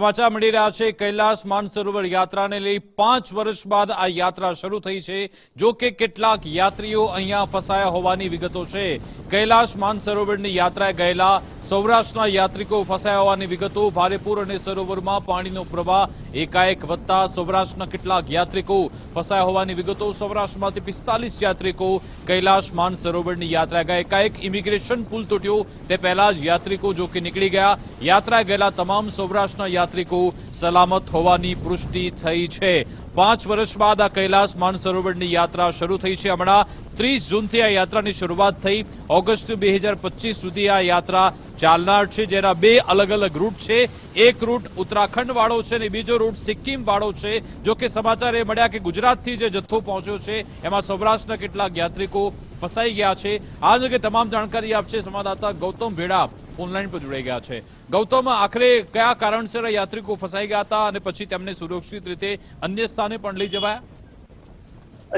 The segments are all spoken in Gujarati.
સમાચાર મળી રહ્યા છે, કૈલાસ માનસરોવર યાત્રાને લઈ પાંચ વર્ષ બાદ આ યાત્રા શરૂ થઈ છે. જો કે કેટલાક યાત્રીઓ અહીંયા ફસાયા હોવાની વિગતો છે. કૈલાસ માનસરોવરની યાત્રાએ ગયેલા સૌરાષ્ટ્રના યાત્રિકો ફસાયા હોવાની વિગતો ભારેપુર અને સરોવરમાં પાણીનો પ્રવાહ એકાએક વધતા સૌરાષ્ટ્રના કેટલાક યાત્રિકો ફસાયા હોવાની વિગતો સૌરાષ્ટ્રમાંથી પિસ્તાલીસ યાત્રિકો કૈલાસ માનસરોવરની યાત્રા ગયા એકાએક ઇમિગ્રેશન પુલ તૂટ્યો. તે પહેલા જ યાત્રિકો જો કે નીકળી ગયા. યાત્રા ગયેલા તમામ સૌરાષ્ટ્રના યાત્રિકો સલામત હોવાની પુષ્ટિ થઈ છે. પાંચ વર્ષ બાદ આ કૈલાસ માનસરોવરની યાત્રા શરૂ થઈ છે. હમણાં ત્રીસ જૂનથી આ યાત્રાની શરૂઆત થઈ. ઓગસ્ટ બે હજાર પચીસ સુધી આ યાત્રા ચાલનાર છે, જેના બે અલગ અલગ રૂટ છે. એક રૂટ ઉત્તરાખંડ વાળો છે અને બીજો રૂટ સિક્કિમ વાળો છે. જો કે સમાચાર એ મળ્યા કે ગુજરાતથી જે જથ્થો પહોંચ્યો છે, એમાં સૌરાષ્ટ્રના કેટલાક યાત્રિકો ફસાઈ ગયા છે. આ અંગે તમામ જાણકારી આપશે સંવાદદાતા ગૌતમ ભેડા ઓનલાઈન પર જોડાઈ ગયા છે. ગૌતમ, આખરે કયા કારણસર યાત્રિકો ફસાઈ ગયા હતા અને પછી તેમને સુરક્ષિત રીતે અન્ય સ્થાને પણ લઈ જવાયા?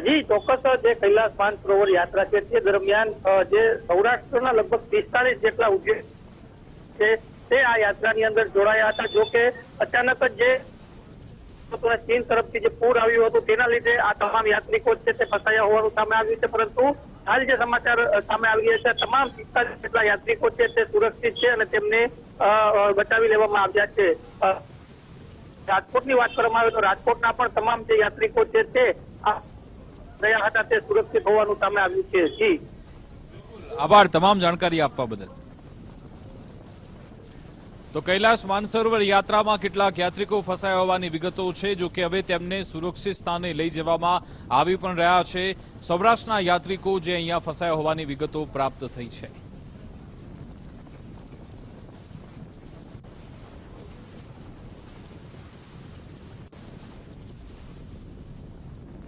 જી ચોક્કસ જે કૈલાસ માનસરોવર યાત્રા છે, તે દરમિયાન જે સૌરાષ્ટ્રના લગભગ પિસ્તાલીસ જેટલા ઉદ્યોગ છે, તે આ યાત્રાની અંદર જોડાયા હતા. જો કે અચાનક જ જે ચીન તરફથી જે પૂર આવ્યું હતું, તેના લીધે આ તમામ યાત્રિકો છે તે ફસાયા હોવાનું સામે આવ્યું છે. પરંતુ હાલ જે સમાચાર સામે આવી રહ્યા છે તમામ પિસ્તાલીસ જેટલા યાત્રિકો છે તે સુરક્ષિત છે અને તેમને બચાવી લેવામાં આવ્યા છે. રાજકોટની વાત કરવામાં આવે તો રાજકોટના પણ તમામ જે યાત્રિકો છે તે આ હતા તે સુરક્ષિત હોવાનું સામે આવ્યું છે. આભાર, તમામ જાણકારી આપવા બદલ. તો કૈલાસ માનસરોવર યાત્રામાં કેટલાક યાત્રિકો ફસાયા હોવાની વિગતો છે, જો કે હવે તેમને સુરક્ષિત સ્થાને લઈ જવામાં આવી પણ રહ્યા છે. સૌરાષ્ટ્રના યાત્રિકો જે અહીંયા ફસાયા હોવાની વિગતો પ્રાપ્ત થઈ છે.